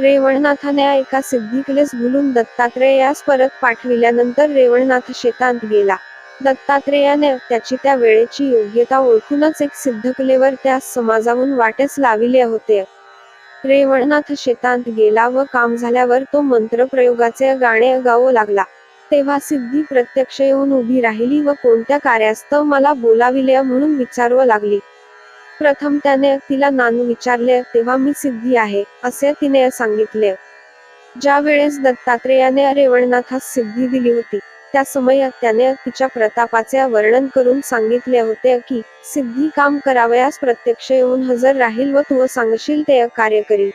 रेवणनाथाने एका सिद्धिकलेस बोलून दत्तात्रेयास परत पाठविल्यानंतर रेवणनाथ शेतांत गेला. दत्तात्रेयाने त्याची त्या वेळेची योग्यता ओळखूनच एक सिद्धकलेवर त्यास समाजावून वाटेस लाविले होते. रेवणनाथ शेतांत गेला व काम झाल्यावर तो मंत्रप्रयोगाचे गाणे गाऊ लागला. तेव्हा सिद्धी प्रत्यक्ष येऊन उभी राहिली व कोणत्या कार्यास्तव मला बोलाविले म्हणून विचारवं लागली. प्रथम त्याने तिला नानू विचारले तेव्हा मी सिद्धी आहे असे तिने सांगितले. ज्या वेळेस दत्तात्रेयाने रेवणनाथास सिद्धी दिली होती त्या समयात त्याने तिच्या प्रतापाचे वर्णन करून सांगितले होते की सिद्धी काम करावयास प्रत्यक्ष येऊन हजर राहील व तू सांगशील ते कार्य करील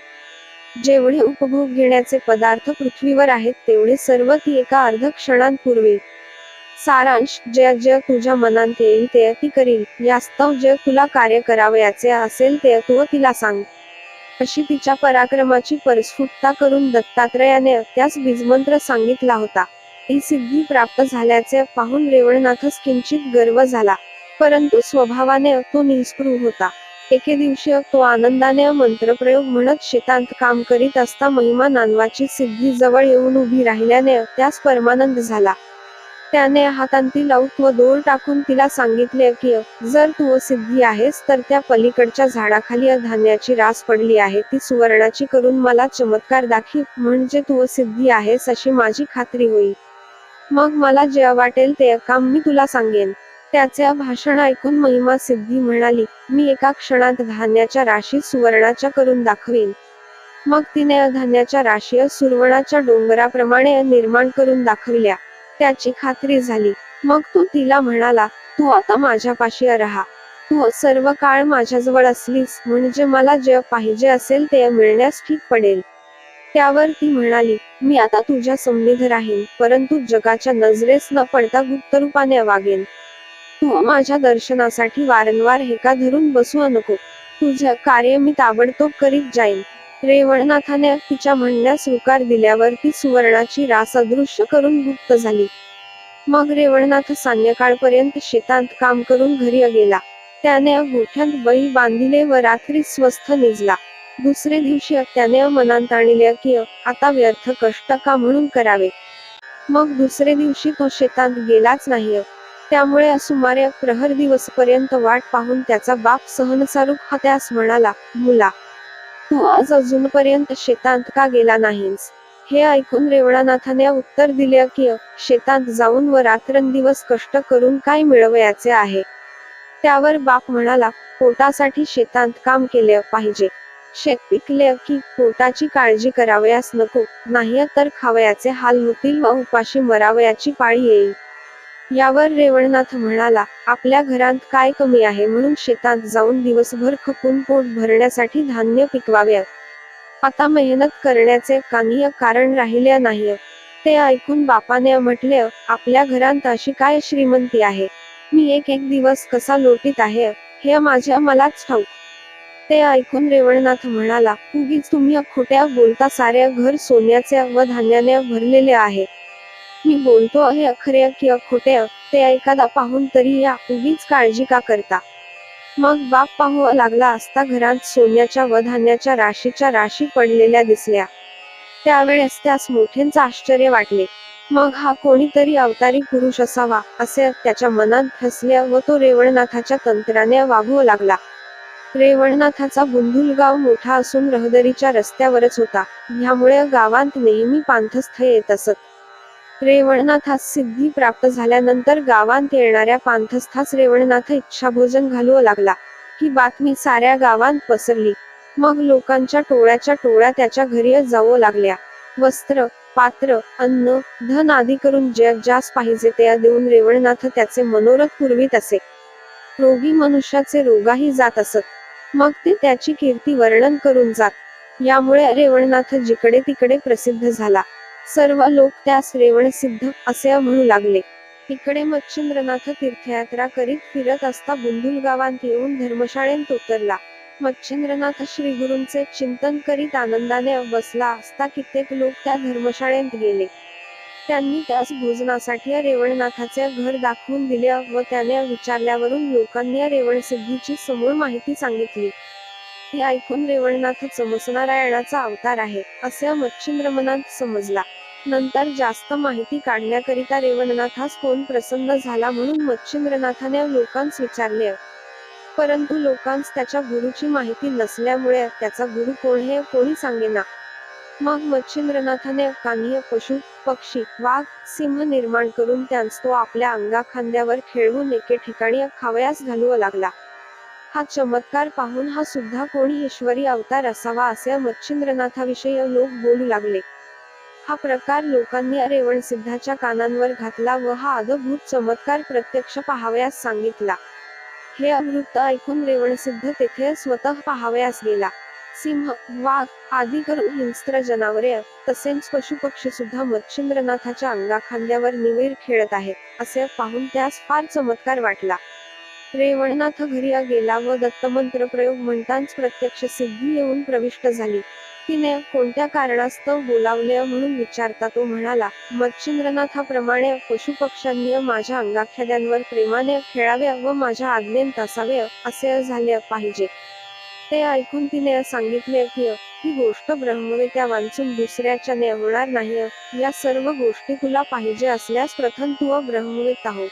जेवढे उपभोग घेण्याचे पदार्थ पृथ्वीवर आहेत तेवढे सर्व ती एका अर्ध क्षणांपूर्वी सारांश जय जे तुझ्या मनात येईल ते ती करील यास्तव जे तुला कार्य करावयाचे असेल ते तू तिला सांग. अशी तिच्या पराक्रमाची परस्फुटता करून दत्तात्रयाने त्यास बीजमंत्र सांगितला होता. ती सिद्धी प्राप्त झाल्याचे पाहून रेवणनाथस किंचित गर्व झाला. परंतु स्वभावाने तो निस्पृह होता. एके दिवशी तो आनंदाने मंत्रप्रयोग म्हणत शेतांत काम करीत असता महिमा नानवाची सिद्धी जवळ येऊन उभी राहिल्याने त्यास परमानंद झाला. त्याने हातांतील औत व दोर टाकून तिला सांगितले की जर तू सिद्धी आहेस तर त्या पलीकडच्या झाडाखाली धान्याची रास पडली आहे. ती सुवर्णाची करून मला चमत्कार दाखी म्हणजे तू सिद्धी आहेस अशी माझी खात्री होईल. मग मला जे वाटेल ते काम मी तुला सांगेन. त्याचे भाषण ऐकून महिमा सिद्धी म्हणाली मी एका क्षणात धान्याच्या राशी सुवर्णाच्या करून दाखवीन. मग तिने धान्याच्या राशी सुरवणाच्या डोंगराप्रमाणे निर्माण करून दाखविल्या. त्याची खात्री झाली. मग तो तिला म्हणाला तू आता माझ्यापाशी राहा. तू सर्व काळ माझ्याजवळ असलीस म्हणजे मला जे पाहिजे असेल ते मिळण्यास ठीक पडेल. त्यावर ती म्हणाली मी आता तुझ्या संनिध राहीन परंतु जगाच्या नजरेस न पडता गुप्त रूपाने वागेन. तू माझ्या दर्शनासाठी वारंवार हेका धरून बसू नको. तुझं कार्य मी ताबडतोब करीत जाईन. रेवणनाथाने तिच्या म्हणण्यास होकार दिल्यावर ती सुवर्णाची रास अदृश्य करून गुप्त झाली. मग रेवणनाथ सायंकाळपर्यंत शेतात काम करून घरी गेला. त्याने गोठ्यात बैल बांधिले व रात्री स्वस्थ निजला. दुसरे दिवशी त्याने मनात आणले की आता व्यर्थ कष्ट का म्हणून करावे? मग दुसरे दिवशी तो शेतात गेलाच नाही. त्यामुळे सुमारे प्रहर दिवस पर्यंत वाट पाहून त्याचा बाप सहनसारूप हा त्यास म्हणाला मुला तू आज अजूनपर्यंत शेतात का गेला नाहीस? हे ऐकून रेवणानाथाने उत्तर दिले की शेतात जाऊन व रात्रंदिवस कष्ट करून काय मिळवयाचे आहे त्यावर बाप म्हणाला पोटासाठी शेतात काम केले पाहिजे. शेत पिकले की पोटाची काळजी करावयास नको. नाही तर खावयाचे हाल होतील व उपाशी मरावयाची पाळी येईल. यावर रेवणनाथ म्हणाला आपल्या घरात काय कमी आहे म्हणून शेतात जाऊन दिवसभर खपून पोट भरण्यासाठी धान्य पिकवावे. आता मेहनत करण्याचे काही कारण राहिले नाही. ते ऐकून बापाने म्हटले आपल्या घरात अशी काय श्रीमंती आहे? मी एक एक दिवस कसा लोटीत आहे? हे माझ्या मलाच ठाऊक ते ऐकून रेवणनाथ म्हणाला उगीच तुम्ही खोट्या बोलता साऱ्या घर सोन्याचे व धान्याने भरलेले आहे. मी बोलतो आहे खरे किंवा खोटे ते एखादा पाहून तरी या उगीच काळजी का करता? मग बाप पाहू लागला असता घरात सोन्याच्या व धान्याच्या राशीच्या राशी पडलेल्या दिसल्या. त्यावेळेस त्यास मोठ्यांचे आश्चर्य वाटले. मग हा कोणीतरी अवतारी पुरुष असावा असे त्याच्या मनात फसले व तो रेवणनाथाच्या तंत्राने वागू लागला. रेवणनाथाचा बुंदुलगाव मोठा असून रहदरीच्या रस्त्यावरच होता. ह्यामुळे गावात नेहमी पांथस्थ येत असत. रेवणनाथास सिद्धी प्राप्त झाल्यानंतर गावांत येणाऱ्या पांथस्थास रेवणनाथ इच्छाभोजन घालू लागला. ही बातमी साऱ्या गावांत पसरली. मग लोकांच्या टोळ्याच्या टोळ्या त्याच्या घरी जाऊ लागल्या. वस्त्र पात्र अन्न धन आदी करून जे ज्यास पाहिजे ते देऊन रेवणनाथ त्याचे मनोरथ पुरवीत असे. रोगी मनुष्याचे रोगाही जात असत. मग ते त्याची कीर्ती वर्णन करून जात. यामुळे रेवणनाथ जिकडे तिकडे प्रसिद्ध झाला. सर्व लोक त्यास रेवण सिद्ध असे म्हणू लागले. इकडे मच्छिंद्रनाथ तीर्थयात्रा करीत फिरत असता बुंदुल गावात येऊन धर्मशाळेत उतरला. मच्छिंद्रनाथ श्री गुरूंचे चिंतन करीत आनंदाने बसला असता कित्येक लोक त्या धर्मशाळेत गेले. त्यांनी त्यास भोजनासाठी रेवणनाथाचे घर दाखवून दिले व त्याने विचारल्यावरून लोकांनी रेवण सिद्धीची समूळ माहिती सांगितली. हे ऐकून रेवणनाथ चमसनारायणाचा अवतार आहे असे मच्छिंद्र मनात समजला. नंतर जास्त माहिती काढण्याकरिता रेवणनाथास कोण प्रसन्न झाला म्हणून मच्छिंद्रनाथाने लोकांस विचारले. परंतु लोकांस त्याच्या गुरुची माहिती नसल्यामुळे त्याचा गुरु कोण हे कोणी सांगेना. मग मच्छिंद्रनाथाने कानीय पशु पक्षी वाघ सिंह निर्माण करून त्यांस तो आपल्या अंगा खांद्यावर खेळवून एके ठिकाणी खावयास घालू लागला. हा चमत्कार पाहून हा सुद्धा कोणी ईश्वरी अवतार असावा असे मच्छिंद्रनाथाविषयी लोक बोलू लागले. हा प्रकार लोकांनी रेवण सिद्धाच्या कानांवर घातला व हा अद्भुत चमत्कार प्रत्यक्ष पाहावयास सांगितला. हे अमृत ऐकून रेवणसिद्ध तेथे स्वतः पाहावयास गेला. सिंह वाघ आदी करून हिंस्त्र जनावरे तसेच पशुपक्षी सुद्धा मच्छिंद्रनाथाच्या अंगाखांद्यावर निवेर खेळत आहेत असे पाहून त्यास फार चमत्कार वाटला. रेवणनाथ घरी गेला व दत्तमंत्र प्रयोग म्हणताच प्रत्यक्ष सिद्धी येऊन प्रविष्ट झाली. तिने कोणत्या कारणास्तव बोलावले म्हणून विचारता तो म्हणाला मच्छिंद्रनाथाप्रमाणे पशुपक्ष्यांनी माझ्या अंगाख्याद्यांवर प्रेमाने खेळावे व माझ्या आज्ञेत असावे असे झाले पाहिजे. ते ऐकून तिने सांगितले की ही गोष्ट ब्रह्मवेत्या वांचून दुसऱ्याच्याने होणार नाही. या सर्व गोष्टी तुला पाहिजे असल्यास प्रथम तू ब्रह्मवेत्ता हो.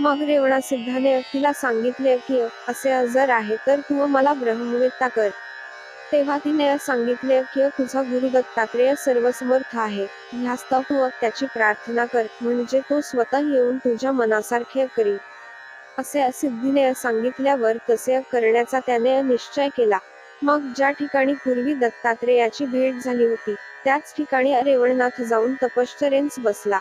मग रेवणा सिद्धाने अखिला सांगितले की असे जर आहे तर तू मला ब्रह्मवेत्ता कर. तेव्हा तिने सांगितले की तुझा गुरु दत्तात्रेय सर्वसमर्थ आहे. ह्यास्तव तू त्याची प्रार्थना कर म्हणजे तो स्वतः येऊन तुझ्या मनासारखे करी. असे सिद्धीने सांगितल्यावर तसे करण्याचा त्याने निश्चय केला. मग ज्या ठिकाणी पूर्वी दत्तात्रेयाची भेट झाली होती त्याच ठिकाणी रेवणनाथ जाऊन तपश्चरेंस बसला.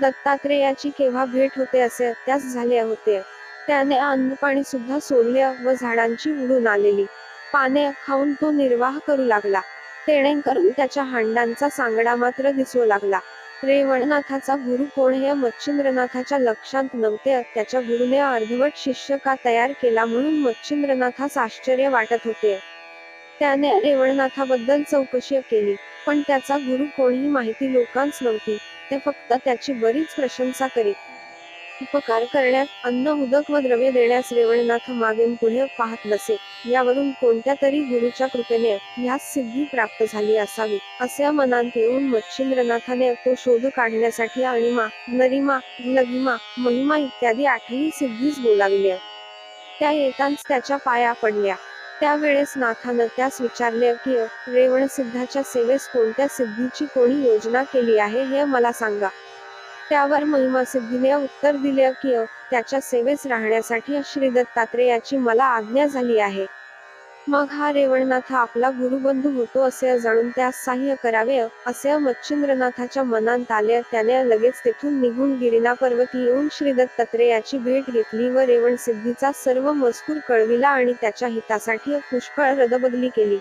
दत्तात्रेयाची केव्हा भेट होते असे त्यास झाले होते. त्याने अन्न पाणी सुद्धा सोडले व झाडांची उडून आलेली. पाने खाऊन तो निर्वाह करू लागला. तेणे करून त्याच्या हांडांचा सांगडा मात्र दिसू लागला. रेवणनाथाचा गुरु कोण हे मच्छिंद्रनाथाच्या लक्षात नव्हते. त्याच्या गुरुने अर्धवट शिष्य का तयार केला म्हणून मच्छिंद्रनाथास आश्चर्य वाटत होते. त्याने रेवणनाथाबद्दल चौकशी केली पण त्याचा गुरु कोणीही माहिती लोकांस नव्हती. ते फक्त त्याची बरीच प्रशंसा करीत. उपकार करण्यात अन्न उदक व द्रव्य देण्यास रेवणनाथ मागेन पुढे पाहत नसे यावरून कोणत्या तरी गुरुच्या कृपेने ह्यास सिद्धी प्राप्त झाली असावी. असे मनात येऊन मच्छिंद्रनाथाने तो शोध काढण्यासाठी अणिमा नरिमा लगिमा महिमा इत्यादी आठही सिद्धीच बोलाविल्या. त्या येताच त्याच्या पाया पडल्या. त्यावेळेस नाथानं त्यास विचारले की रेवण सिद्धाच्या सेवेस कोणत्या सिद्धीची कोणी योजना केली आहे हे मला सांगा. त्यावर महिमा सिद्धीने उत्तर दिले की त्याच्या सेवेस राहण्यासाठी श्री दत्तात्रेयाची मला आज्ञा झाली आहे. मग हा रेवणनाथ आपला गुरुबंधू होतो असे जाणून त्यास सहाय्य करावे असे मच्छिंद्रनाथाच्या मनात आले. त्याने लगेच तेथून निघून गिरिना पर्वती येऊन श्रीदत्त तत्रे याची भेट घेतली व रेवण सिद्धीचा सर्व मजकूर कळविला आणि त्याच्या हितासाठी पुष्कळ रदबदली केली.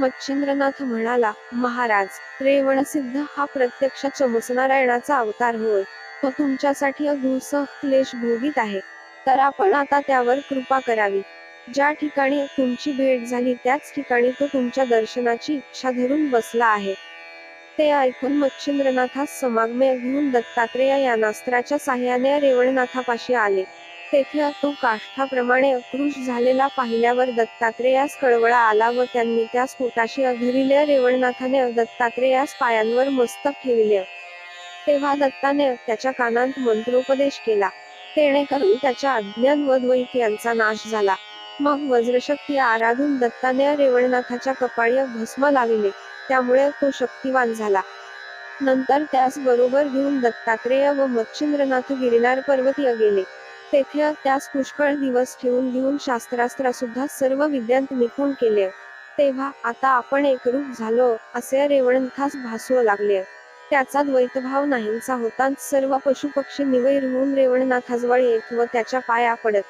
मच्छिंद्रनाथ म्हणाला महाराज रेवणसिद्ध हा प्रत्यक्ष चमसनारायणाचा अवतार होय. तो तुमच्यासाठी अदुसह क्लेश भोगीत आहे. तर आपण आता त्यावर कृपा करावी. ज्या ठिकाणी तुमची भेट झाली त्याच ठिकाणी तो तुमच्या दर्शनाची इच्छा धरून बसला आहे. ते ऐकून मच्छिंद्रनाथास समागमे घेऊन दत्तात्रेय या नास्त्राच्या साह्याने रेवणनाथापाशी आले. तेथे तो काष्ठाप्रमाणे अक्रुश झालेला पाहिल्यावर दत्तात्रेयास कळवळा आला व त्यांनी त्यास पोटाशी अधरिल्या रेवणनाथाने दत्तात्रेयास पायांवर मस्तक ठेविले. तेव्हा दत्ताने त्याच्या कानांत मंत्रोपदेश केला. तेणे करून त्याच्या अज्ञान व द्वैत यांचा नाश झाला. मग वज्रशक्ती आराधून दत्ताने रेवणनाथाच्या कपाळी भस्म लाविले. त्यामुळे तो शक्तिवान झाला. नंतर त्यास बरोबर घेऊन दत्तात्रेय व मच्छिंद्रनाथ गिरिनार पर्वतीय गेले. तेथे त्यास पुष्कळ दिवस ठेवून घेऊन शास्त्रास्त्र सुद्धा सर्व विद्यांत निपुण केले. तेव्हा आता आपण एकरूप झालो असे रेवणनाथास भासू लागले. त्याचा द्वैतभाव नाहींचा होता सर्व पशुपक्षी निवैर होऊन रेवणनाथाजवळ येत व त्याच्या पाया पडत.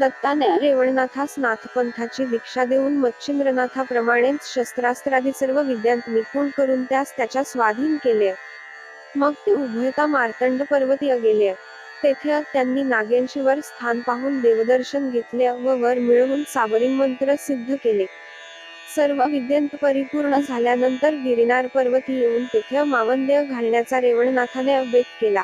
दत्ताने रेवणनाथास नाथपंथाची दीक्षा देऊन मच्छिंद्रनाथाप्रमाणेच शस्त्रास्त्रादी सर्व विद्यांत निपुण करून त्यास त्याच्या स्वाधीन केले. मग ते उभयता मार्तंड पर्वतीय गेले. तेथे त्यांनी नागेंशीवर स्थान पाहून देवदर्शन घेतले व वर मिळवून साबरी मंत्र सिद्ध केले. सर्व विद्यंत परिपूर्ण झाल्यानंतर गिरिनार पर्वती येऊन तेथे मावंदेय घालण्याचा रेवणनाथाने अभेद केला.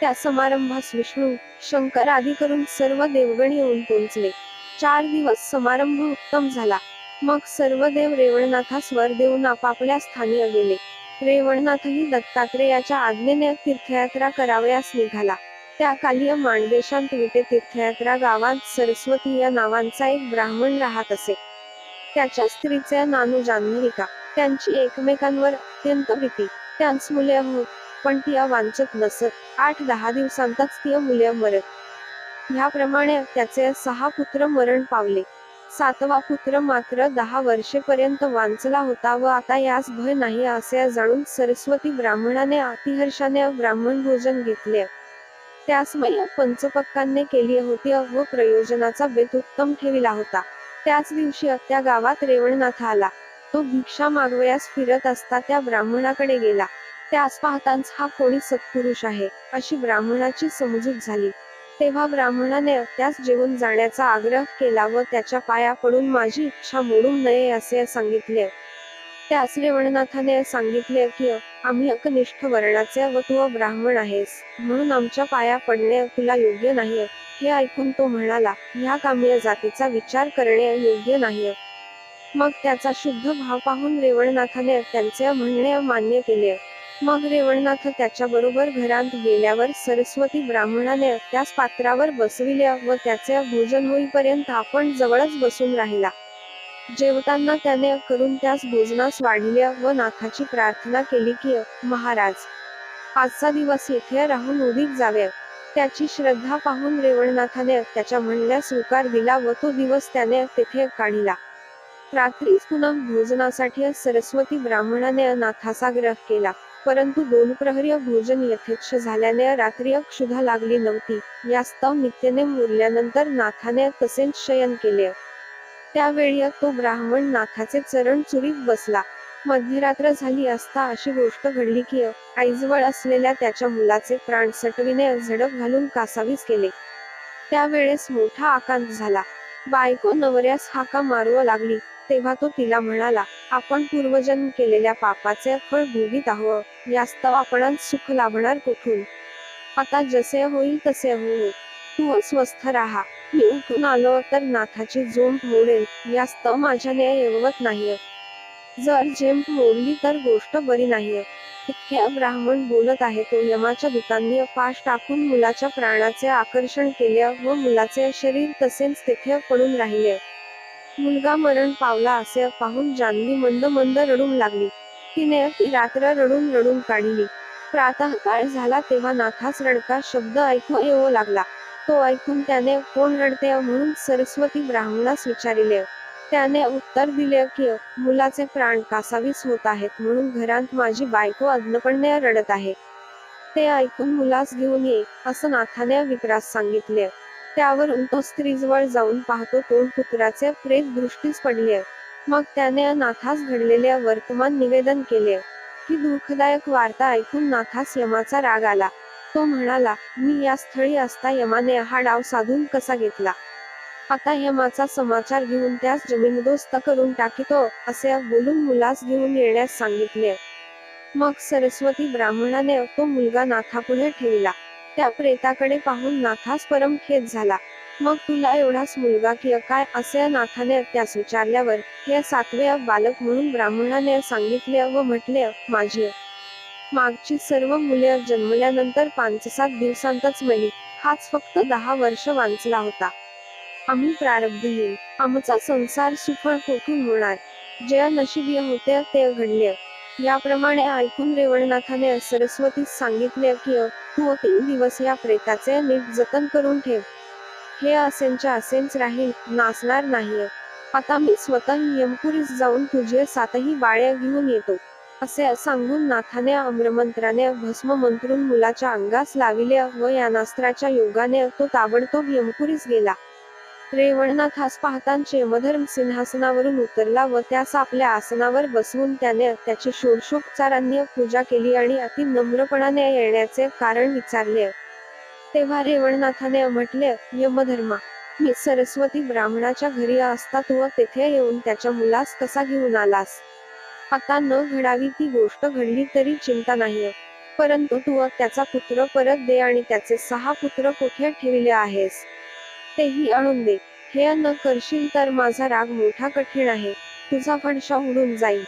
त्या समारंभास विष्णू शंकर आदी करून सर्व देवगण येऊन पोहोचले. चार दिवस समारंभ उत्तम झाला. मग सर्व देव रेवणनाथास वर देऊन आपापल्या स्थानी गेले. रेवणनाथही दत्तात्रेयाच्या आज्ञेने तीर्थयात्रा करावयास निघाला. त्या कालिय माणदेशांत विटे तीर्थयात्रा गावात सरस्वती या नावांचा एक ब्राह्मण राहत असे. त्याच्या स्त्रीचे नानू जान्हविका त्यांची एकमेकांवर अत्यंत भीती त्यांस मुले होत पण ती वांचत नसत. आठ दहा दिवसांतच ती मुले मरत. ह्याप्रमाणे त्याचे सहा पुत्र मरण पावले. सातवा पुत्र मात्र दहा वर्षेपर्यंत वांचला होता व आता यास भय नाही असे जाणून सरस्वती ब्राह्मणाने अतिहर्षाने ब्राह्मण भोजन घेतले. त्यास मय पंचपक्कांनी केली होती व प्रयोजनाचा बेत उत्तम ठेविला होता. त्याच दिवशी त्या गावात रेवणनाथ आला. तो भिक्षा मागवयास फिरत असता त्या ब्राह्मणाकडे गेला. त्यास पाहताच हा कोणी सत्पुरुष आहे अशी ब्राह्मणाची समजूत झाली. तेव्हा ब्राह्मणाने त्यास जेवून जाण्याचा आग्रह केला व त्याच्या पाया पडून माझी इच्छा मोडू नये असे सांगितले. त्यास रेवणनाथाने सांगितले की आम्ही अकनिष्ठ वर्णाचे व तू ब्राह्मण आहेस म्हणून आमच्या पाया पडणे तुला योग्य नाही हे ऐकून तो म्हणाला ह्या काम्य जातीचा विचार करणे योग्य नाही मग त्याचा शुद्ध भाव पाहून रेवणनाथाने त्यांचे म्हणणे मान्य केले. मग रेवणनाथ त्याच्या बरोबर घरात गेल्यावर सरस्वती ब्राह्मणाने त्यास पात्रावर बसविल्या व त्याचे भोजन होईपर्यंत आपण जवळच बसून राहिला. जेवताना त्याने करून त्यास भोजनास वाढल्या व नाथाची प्रार्थना केली की महाराज आजचा दिवस येथे राहून उदित जावे. त्याची श्रद्धा पाहून रेवणनाथाने त्याच्या म्हणण्यास स्वीकार दिला व तो दिवस त्याने तेथे काढला. रात्रीच पुन्हा भोजनासाठी सरस्वती ब्राह्मणाने नाथासाग्रह केला. परंतु दोन प्रहरी भोजन यथेच्छ झाल्याने रात्री क्षुधा लागली नव्हती. यास्तव नित्यने मुरल्यानंतर नाथाने तसेच शयन केले. त्यावेळी तो ब्राह्मण नाथाचे चरण चुरीत बसला. मध्यरात्र झाली असता अशी गोष्ट घडली की आईजवळ असलेल्या त्याच्या मुलाचे प्राण सटविने झडप घालून कासावीस केले. त्यावेळेस मोठा आकांत झाला. बायको नवऱ्यास हाका मारू लागली. तेव्हा तो तिला म्हणाला आपण पूर्वजन्म केलेल्या पापाचे फळ भोगीत आहोत यास्तव आपण सुख लाभणार कुठून? आता जसे होईल तसे होईल तू स्वस्थ राहा. मी उठून आलो तर नाथाची झोंप मोडेल यास्तव माझ्याने येवत नाहीये. जर झेंप मोडली तर गोष्ट बरी नाही इतक्या ब्राह्मण बोलत आहे तो यमाच्या दूतांनी पाश टाकून मुलाच्या प्राणाचे आकर्षण केले व मुलाचे शरीर तसेच तेथे पडून राहिले. मुलगा मरण पावला असे पाहून जान्हवी मंद मंद रडून लागली. तिने रात्र रडून रडून काढली. प्रातः काळ झाला तेव्हा नाथास रडका शब्द ऐकू येऊ लागला. तो ऐकून त्याने कोण रडते म्हणून सरस्वती ब्राह्मणास विचारिले. त्याने उत्तर दिले की मुलाचे प्राण कासावीस होत आहेत म्हणून घरात माझी बायको अज्ञपणे रडत आहे. ते ऐकून मुलास घेऊन ये असं नाथाने विक्रास सांगितले. त्यावरून तो स्त्रीजवळ जाऊन पाहतो तो पुत्राचे प्रेत दृष्टीस पडले मग त्याने नाथास घडलेले वर्तमान निवेदन केले. ही दुःखदायक वार्ता ऐकून नाथास यमाचा राग आला. तो म्हणाला मी या स्थळी असता यमाने हा डाव साधून कसा घेतला? आता यमाचा समाचार घेऊन त्यास जमीनदोस्त करून टाकितो असे बोलून मुलास घेऊन येण्यास सांगितले. मग सरस्वती ब्राह्मणाने तो मुलगा नाथापुढे ठेवला. त्या प्रेताकडे पाहून नाथास परम खेद झाला. मग तुला एवढाच मुलगा की काय असे नाथाने त्यास विचारल्यावर हे सातवे बालक म्हणून ब्राह्मणाने सांगितले व म्हटले माझी मागची सर्व मुले जन्मल्यानंतर पाच सात दिवसांतच मेली हाच फक्त दहा वर्ष वाचला होता. आम्ही प्रारब्धहीन आमचा संसार सुफळ कोठून होणार? जे नशिबीय होते ते घडले याप्रमाणे ऐकून रेवणनाथाने सरस्वतीस सांगितले की तू तीन दिवस या प्रेताचे नीट जतन करून ठेव. हे असेंच्या असेच राहील नाचणार नाही आता मी स्वतः यमपुरीस जाऊन तुझे सातही बाळ्या घेऊन येतो. असे सांगून नाथाने अम्रमंत्राने भस्म मंत्रून मुलाच्या अंगास लाविले व या नास्त्राच्या योगाने तो ताबडतोब यमपुरीस गेला. रेवणनाथास पाहतान यमधर्म सिंहासनावरून उतरला व त्यास आपल्या आसनावर बसवून त्याने त्याची षोडशोपचारांनी पूजा केली आणि अति नम्रपणाने येण्याचे कारण विचारले. तेव्हा रेवणनाथाने म्हटले यमधर्मा मी सरस्वती ब्राह्मणाच्या घरी असता तू तेथे येऊन त्याच्या मुलास कसा घेऊन आलास? आता न घडावी ती गोष्ट घडली तरी चिंता नाही परंतु तू त्याचा पुत्र परत दे आणि त्याचे सहा पुत्र कोठे ठेवले आहेस? तेही आणून दे. हे न करशील तर माझा राग मोठा कठीण आहे. तुझा फडशा उडून जाईल.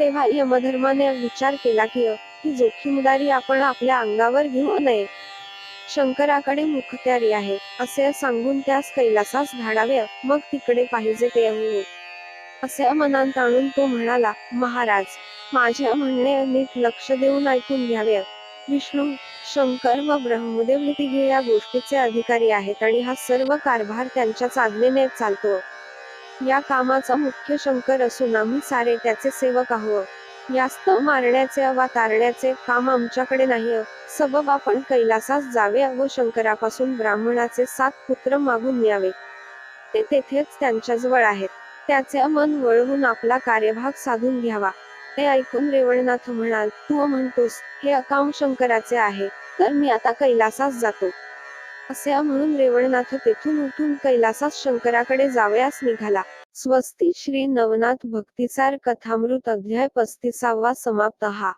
तेव्हा यमधर्माने विचार केला की ही जोखीमदारी आपण आपल्या अंगावर घेऊ नये. शंकराकडे मुखत्यारी आहे. असे सांगून त्यास कैलासास धाडावे. मग तिकडे पाहिजे ते होऊ असे मनात आणून तो म्हणाला महाराज माझ्या म्हणणे नीट लक्ष देऊन ऐकून घ्यावे. विष्णू शंकर व ब्रह्मदेव हे तिघे या गोष्टीचे अधिकारी आहेत आणि हा सर्व कारभार त्यांच्याच आज्ञेने चालतो. या कामाचा मुख्य शंकर असून आम्ही सारे त्याचे सेवक आहोत. यास्त मारण्याचे वा तारण्याचे काम आमच्याकडे नाही. सबब आपण कैलासास जावे व शंकरापासून ब्राह्मणाचे सात पुत्र मागून न्यावे. ते तेथेच त्यांच्याजवळ आहेत. त्याचे मन वळवून आपला कार्यभाग साधून घ्यावा. ते ऐकून रेवणनाथ म्हणाल तू म्हणतोस हे अकाउंट शंकराचे आहे तर मी आता कैलासास जातो. असे म्हणून रेवणनाथ तेथून उठून कैलासास शंकराकडे जावयास निघाला. स्वस्ती श्री नवनाथ भक्तिसार कथामृत अध्याय पस्तीसावा समाप्त हा.